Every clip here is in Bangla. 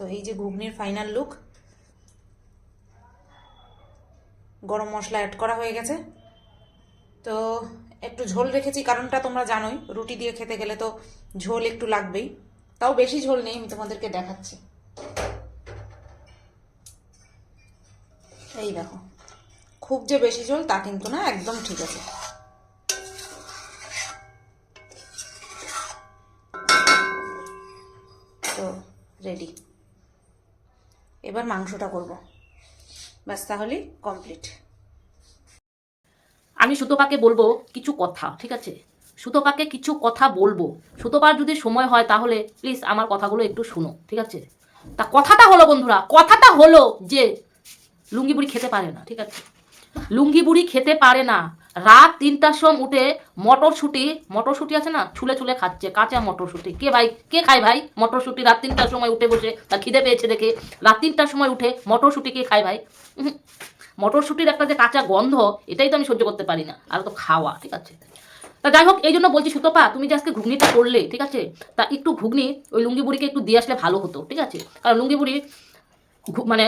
তো এই যে ঘুগনির ফাইনাল লুক গরম মশলা অ্যাড করা হয়ে গেছে। তো একটু ঝোল রেখেছি, কারণটা তোমরা জানোই, রুটি দিয়ে খেতে গেলে তো ঝোল একটু লাগবেই। তাও বেশি ঝোল নেই, আমি তোমাদেরকে দেখাচ্ছি। এই দেখো, খুব যে বেশি ঝোল তা কিন্তু না, একদম ঠিক আছে। তো রেডি এবার মাংসটা করব। ব্যাস, তাহলে কমপ্লিট আমি সুতোপাকে বলব কিছু কথা, ঠিক আছে? সুতোপাকে কিছু কথা বলব। সুতোপার যদি সময় হয় তাহলে প্লিজ আমার কথাগুলো একটু শুনো, ঠিক আছে? তা কথাটা হলো বন্ধুরা, কথাটা হলো যে লুঙ্গি বুড়ি খেতে পারে না, ঠিক আছে? লুঙ্গি বুড়ি খেতে পারে না। রাত তিনটার সময় উঠে মটরশুঁটি মটরশুঁটি আছে না, ছুলে ছুলে খাচ্ছে, কাঁচা মটরশুঁটি। কে ভাই, কে খায় ভাই মটরশুঁটি? রাত তিনটার সময় উঠে বসে তার খিদে পেয়েছে দেখে। রাত তিনটার সময় উঠে মটরশুঁটি কে খায় ভাই। মটরশুঁটির একটা যে কাঁচা গন্ধ, এটাই তো আমি সহ্য করতে পারি না। আর তো খাওয়া, ঠিক আছে। তা যাই হোক, এই জন্য বলছি সুতপা, তুমি যে আজকে ঘুগনিটা করলে, ঠিক আছে, তা একটু ঘুগনি ওই লুঙ্গি বুড়িকে একটু দিয়ে আসলে ভালো হতো, ঠিক আছে? কারণ লুঙ্গি বুড়ি মানে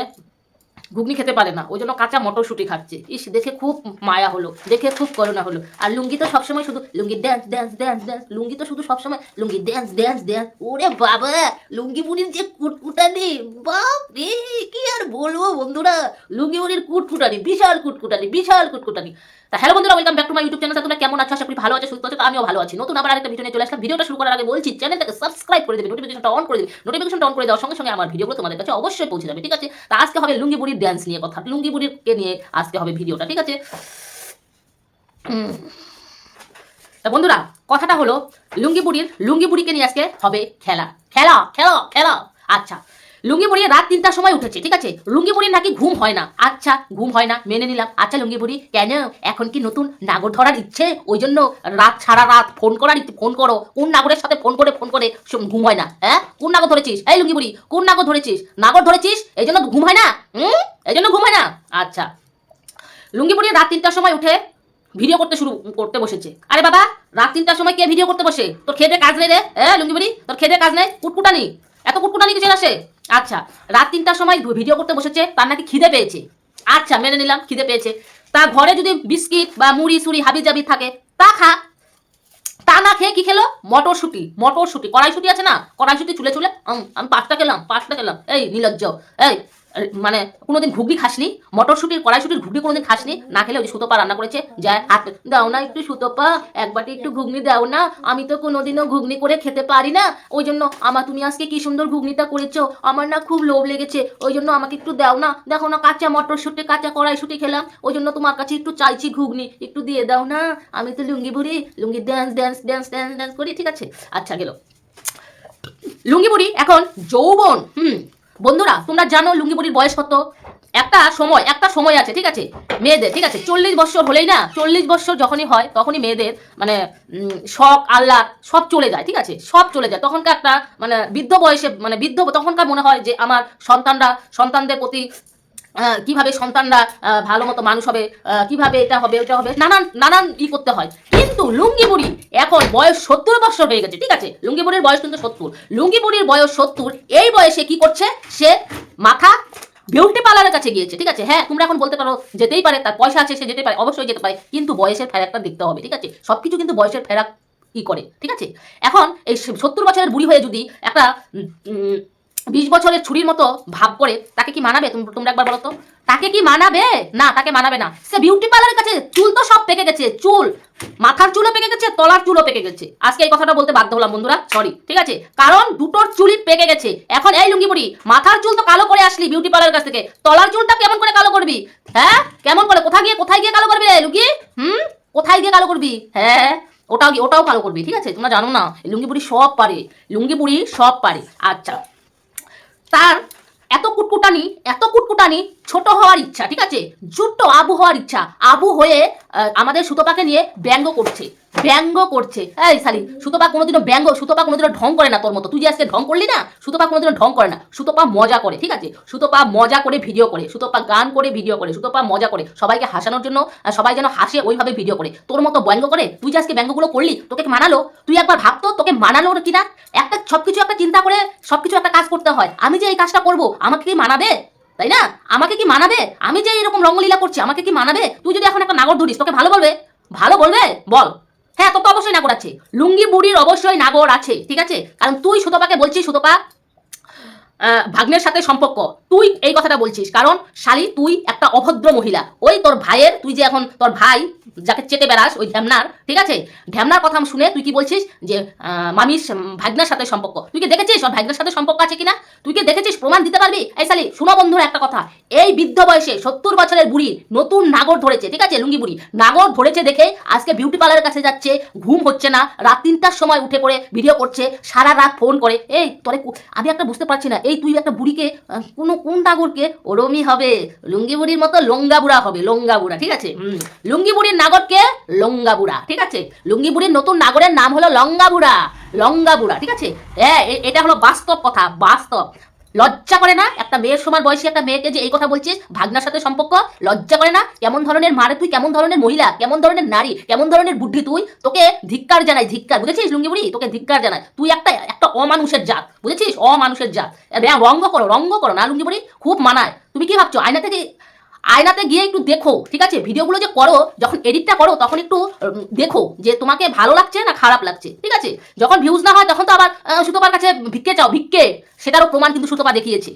ঘুগনি খেতে পারে না। ওই জন্য কাঁচা মটরশুঁটি খাচ্ছে। ইস, দেখে খুব মায়া হলো, দেখে খুব করোনা হলো। আর লুঙ্গি তো সবসময় শুধু lungi dance dance dance dance lungi তো শুধু সবসময় লুঙ্গি ড্যান্স ড্যান্স ড্যান্স ওরে বাবা, লুঙ্গি বুড়ির যে কুটকুটানি, বাপ রে, কি আর বলব বন্ধুরা? লুঙ্গি বুড়ির কুটকুটানি, বিশাল কুটকুটানি বিশাল কুটকুটানি। তা হ্যালো বন্ধুরা welcome back to my YouTube channel তোমরা কেমন আছো? আশা করি ভালো আছো, সুস্থ আছো, তো আমিও ভালো আছি। নতুন আবার আরেকটা ভিডিও নিয়ে চলে আসলাম। ভিডিওটা শুরু করার আগে বলছি চ্যানেলটাকে সাবস্ক্রাইব করে দেবে নোটিফিকেশনটা অন করে দেবে। নোটিফিকেশনটা অন করে দেওয়ার সঙ্গে সঙ্গে আমার ভিডিওগুলো তোমাদের কাছে অবশ্যই পৌঁছে যাবে, ঠিক আছে? তা আজকে হবে লুঙ্গি বুড়ির ড্যান্স নিয়ে কথা। লুঙ্গি বুড়িকে নিয়ে আজকে হবে ভিডিওটা, ঠিক আছে। তা বন্ধুরা, কথাটা হলো, লুঙ্গি বুড়ির, লুঙ্গি বুড়িকে নিয়ে আজকে হবে খেলা। খেলা খেলা খেলা। আচ্ছা লুঙ্গি বুড়ি রাত তিনটার সময় উঠেছে, ঠিক আছে? লুঙ্গি বুড়ির নাকি ঘুম হয় না। আচ্ছা ঘুম হয় না, মেনে নিলাম। আচ্ছা লুঙ্গি বুড়ি কেন? এখন কি নতুন নাগর ধরার ইচ্ছে? ওই জন্য রাত সারা রাত ফোন করার ফোন করো। কোন নাগরের সাথে ফোন করে ফোন করে ঘুম হয় না হ্যাঁ? কোন নাগর ধরেছিস? এই লুঙ্গি বুড়ি কোন নাগর ধরেছিস? নাগর ধরেছিস? এই জন্য ঘুম হয় না, হুম? এই জন্য ঘুম হয় না? আচ্ছা। লুঙ্গি বুড়ি রাত তিনটার সময় উঠে ভিডিও করতে শুরু, করতে বসেছে। আরে বাবা, রাত তিনটার সময় কে ভিডিও করতে বসে? তোর খেতে কাজ নেই রে হ্যাঁ লুঙ্গি বুড়ি তোর খেতে কাজ নেই? কুটকুটানি? এত কুটকুটানি কিছু আসে? আচ্ছা রাত তিনটার সময় ভিডিও করতে বসেছে, তার নাকি খিদে পেয়েছে। আচ্ছা মেনে নিলাম, খিদে পেয়েছে। তা ঘরে যদি বিস্কিট বা মুড়ি, সুড়ি হাবি জাবি থাকে, তা খা। তা না খেয়ে কি খেলো? মটরশুটি মটরশুটি। কড়াইশুটি আছে না? কড়াইশুটি চুলে চুলে আমি পাঁচটা খেলাম পাঁচটা খেলাম। এই, নিলজ্জ, এই মানে কোনোদিন ঘুগনি খাসনি, মটরশুটির কড়াইশুটির ঘুগনি কোনোদিন খাসনি, না খেলে ওই সুতোপা রান্না করেছে, যায় হাত দাও না একটু সুতোপা, এক বাটি একটু ঘুগনি দাও না, আমি তো কোনোদিনও ঘুগনি করে খেতে পারি না, ওই জন্য আমার তুমি আজকে কি সুন্দর ঘুগনিটা করেছ, আমার না খুব লোভ লেগেছে, ওই জন্য আমাকে একটু দাও না, দেখো না কাঁচা মটরশুটি, কাঁচা কড়াইশুটি খেলাম, ওই জন্য তোমার কাছে একটু চাইছি ঘুগনি, একটু দিয়ে দাও না, আমি তো লুঙ্গি বুড়ি, lungi dance dance dance dance dance করি, ঠিক আছে আচ্ছা গেল। লুঙ্গি বুড়ি, এখন যৌবন, হুম বন্ধুরা, তোমরা জানো লুঙ্গি বুড়ির বয়স কত? একটা সময় একটা সময় আছে, ঠিক আছে? মেয়েদের, ঠিক আছে? চল্লিশ বছর হলেই না, চল্লিশ বছর যখনই হয়, তখনই মেয়েদের মানে শখ, আহ্লাদ, সব চলে যায়, ঠিক আছে? সব চলে যায়। তখনকার একটা মানে বৃদ্ধ বয়সে মানে বৃদ্ধ তখনকার মনে হয় যে, আমার সন্তানরা, সন্তানদের প্রতি কীভাবে সন্তানরা ভালো মতো মানুষ হবে কীভাবে এটা হবে, ওটা হবে, নানান নানান ই করতে হয়। কিন্তু লুঙ্গি বুড়ি এখন বয়স সত্তর বছর হয়ে গেছে, ঠিক আছে? লুঙ্গি বুড়ির বয়স কিন্তু সত্তর। লুঙ্গি বুড়ির বয়স সত্তর, এই বয়সে কি করছে? সে মাথা বিউটি পার্লারের কাছে গিয়েছে, ঠিক আছে? হ্যাঁ তোমরা এখন বলতে পারো, যেতেই পারে, তার পয়সা আছে, সে যেতে পারে, অবশ্যই যেতে পারে, কিন্তু বয়সের ফেরাকটা দেখতে হবে, ঠিক আছে? সব কিছু কিন্তু বয়সের ফেরাক ই করে, ঠিক আছে? এখন এই সত্তর বছরের বুড়ি হয়ে যদি একটা বিশ বছরের ছুরির মতো ভাব করে তাকে কি মানাবে? তোম- তোমরা একবার বলো তো। তাকে কি মানাবে? না, তাকে মানাবে না। সে বিউটি পার্লারের কাছে চুল তো সব পেকে গেছে, চুল। মাথার চুলও পেকে গেছে, তলার চুলও পেকে গেছে। আজকে এই কথাটা বলতে বাধ্য হলাম, বন্ধুরা। সরি ঠিক আছে? কারণ দুটোর চুলই পেকে গেছে। এখন এই লুঙ্গি বুড়ি মাথার চুল তো কালো করে আসলি বিউটি পার্লারের কাছ থেকে। তলার চুলটা কেমন করে কালো করবি? হ্যাঁ? কেমন করে? কোথায় গিয়ে কোথায় গিয়ে কালো করবি রে, লুঙ্গি? হুম? কোথায় গিয়ে কালো করবি? হ্যাঁ? ওটাও ওটাও কালো করবি, ঠিক আছে? তোমরা জানো না লুঙ্গি বুড়ি সব পারে। লুঙ্গি বুড়ি সব পারে। আচ্ছা। তার এত কুটকুটানি এত কুটকুটানি ছোট হওয়ার ইচ্ছা, ঠিক আছে? ছোট্ট আবু হওয়ার ইচ্ছা। আবু হয়ে আমাদের সুতপাকে নিয়ে ব্যঙ্গ করছে। ব্যঙ্গ করছে। এই সালি সুতপা কোনোদিনও ব্যঙ্গ, সুতপা কোনোদিনও ঢং করে না তোর মতো। তুই যে আজকে ঢং করলি না, সুতপা কোনোদিনও ঢং করে না। সুতপা মজা করে, ঠিক আছে? সুতপা মজা করে ভিডিও করে, সুতপা গান করে ভিডিও করে, সুতপা মজা করে। সবাইকে হাসানোর জন্য সবাই যেন হাসে, ওইভাবে ভিডিও করে। তোর মতো ব্যঙ্গ করে তুই যে আজকে ব্যঙ্গগুলো করলি, তোকে মানালো। তুই একবার ভাবতো তোকে মানালো কিনা একটা, সবকিছু একটা চিন্তা করে, সবকিছু একটা কাজ করতে হয়। আমি যে এই কাজটা করব, আমাকে কি মানাবে? তাই না? আমাকে কি মানাবে? আমি যে এরকম রঙ্গলীলা করছি, আমাকে কি মানাবে? তুই যদি এখন একটা নাগর ধরিস, তোকে ভালো বলবে? ভালো বলবে? বল। হ্যাঁ তোকে অবশ্যই নাগর আছে। লুঙ্গি বুড়ির অবশ্যই নাগর আছে, ঠিক আছে? কারণ তুই সুতপাকে বলছিস সুতপা। ভাগ্নের সাথে সম্পর্ক। তুই এই কথাটা বলছিস। কারণ শালি, তুই একটা অভদ্র মহিলা। ওই তোর ভাইয়ের, তুই যে এখন তোর ভাই, যাকে চেটে বেড়াস, ওই ঢ্যামনার, ঠিক আছে? ঢ্যামনার কথা শুনে তুই কি বলছিস যে মামির ভাগ্নের সাথে সম্পর্ক। তুই কি দেখেছিস ওর ভাগ্নের সাথে সম্পর্ক আছে কিনা? তুই কি দেখেছিস? প্রমাণ দিতে পারবি? এই শালি, শুনো বন্ধুরা একটা কথা। এই বৃদ্ধ বয়সে সত্তর বছরের বুড়ি নতুন নাগর ধরেছে, ঠিক আছে, লুঙ্গি বুড়ি? নাগর ধরেছে দেখে আজকে বিউটি পার্লারের কাছে যাচ্ছে, ঘুম হচ্ছে না, রাত তিনটার সময় উঠে পড়ে ভিডিও করছে, সারা রাত ফোন করে। এই, তোরে আমি একটা বুঝতে পারছি না। এই তুই একটা বুড়িকে কোনো কোন নাগরকে ওরমই হবে লুঙ্গি বুড়ির মতো লঙ্গা বুড়া হবে লঙ্গা বুড়া ঠিক আছে? লুঙ্গি বুড়ির নাগরকে লঙ্গা বুড়া ঠিক আছে? লুঙ্গি বুড়ির নতুন নাগরের নাম হলো লঙ্গা বুড়া লঙ্গা বুড়া ঠিক আছে? হ্যাঁ এটা হলো বাস্তব কথা, বাস্তব। লজ্জা করে না? একটা মেয়ের সমান বয়সী একটা মেয়েকে যে এই কথা বলছিস, ভাগনার সাথে সম্পর্ক? লজ্জা করে না? কেমন ধরনের মারে তুই? কেমন ধরনের মহিলা? কেমন ধরনের নারী? কেমন ধরনের বুদ্ধি তুই? তোকে ধিক্কার জানাই, ধিক্কার। বুঝেছিস লুঙ্গি বুড়ি তোকে ধিক্কার জানাই। তুই একটা একটা অমানুষের জাত। বুঝেছিস? অমানুষের জাত। রঙ্গ করো রঙ্গ করো। না লুঙ্গি বুড়ি খুব মানায়। তুমি কি ভাবছ আয়না থেকে আয়নাতে গিয়ে একটু দেখো, ঠিক আছে? ভিডিওগুলো যে করো, যখন এডিটটা করো, তখন একটু দেখো যে তোমাকে ভালো লাগছে না খারাপ লাগছে, ঠিক আছে? যখন ভিউজ না হয়, তখন তো আবার সুতপার কাছে ভিক্ষে চাও, ভিক্ষে! সেটারও প্রমাণ কিন্তু সুতোপা দেখিয়েছে।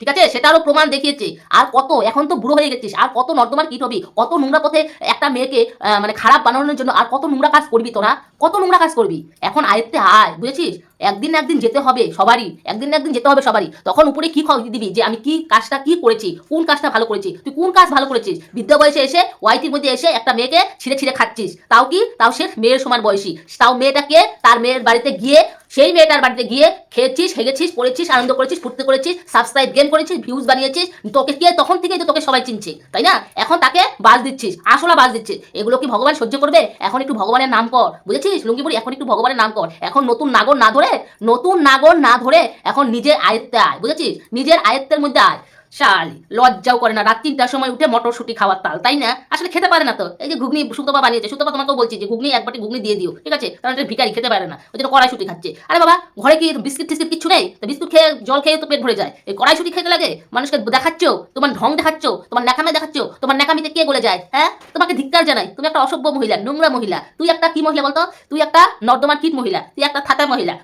ঠিক আছে? সেটারও প্রমাণ দেখিয়েছে। আর কত, এখন তো বুড়ো হয়ে গেছিস। আর কত নর্দমার কিট হবি? কত নোংরা পথে একটা মেয়েকে মানে খারাপ বানানোর জন্য আর কত নোংরা কাজ করবি তোরা? কত নোংরা কাজ করবি? এখন আয়ত্তে আয়, বুঝেছিস? একদিন একদিন যেতে হবে সবারই। একদিন একদিন যেতে হবে সবারই। তখন উপরে কি দিবি? যে আমি কি কাজটা কি করেছি? কোন কাজটা ভালো করেছি? তুই কোন কাজ ভালো করেছিস? বৃদ্ধ বয়সে এসে ওয়াইটির মধ্যে এসে একটা মেয়েকে ছিঁড়ে ছিঁড়ে খাচ্ছিস। তাও কি? তাও সে মেয়ের সমান বয়সী। তাও মেয়েটাকে তার মেয়ের বাড়িতে গিয়ে সেই মেয়েটার বাড়িতে গিয়ে খেয়েছিস, হেগেছিস, পড়েছিস, আনন্দ করেছিস, ফুর্তি করেছিস সাবস্ক্রাইব গেম করেছিস ভিউজ বানিয়েছিস, তোকে কে তখন থেকেই তো তোকে সবাই চিনছে, তাই না? এখন তাকে বাস দিচ্ছিস, আসলা বাস দিচ্ছিস। এগুলো কি ভগবান সহ্য করবে? এখন একটু ভগবানের নাম কর, বুঝেছিস? লুঙ্গিপুরি, এখন একটু ভগবানের নাম কর। এখন নতুন নাগর না ধরে, নতুন নাগর না ধরে এখন নিজের আয়ত্তে আয়, বুঝেছিস? নিজের আয়ত্তের মধ্যে আয়। শালি লজ্জাও করে না রাত তিনটার সময় উঠে মটরশুটি খাওয়ার তাল তাই না আসলে খেতে পারে না তো এই যে ঘুগনি সুতপা বানিয়েছে সুতপা তোমাকেও বলছি যে ঘুগনি এক বাটি ঘুগনি দিয়ে দিও ঠিক আছে কারণ এটা ভিখারি খেতে পারে না ওই জন্য কড়াইশুটি খাচ্ছে আরে বাবা ঘরে কি বিস্কিট টিস্কিট কিছু নেই তো বিস্কুট খেয়ে জল খেয়ে তো পেট ভরে যায় এই কড়াইশুটি খেতে লাগে মানুষকে দেখাচ্ছ তোমার ঢং দেখাচ্ছ তোমার ন্যাকামে দেখাচ্ছ তোমার ন্যাকামিতে কে গলে যায় হ্যাঁ তোমাকে ধিক্কার জানাই তুমি একটা অসভ্য মহিলা নোংরা মহিলা তুই একটা কি মহিলা বলতো তুই একটা নর্দমার কিট মহিলা তুই একটা থাতা মহিলা।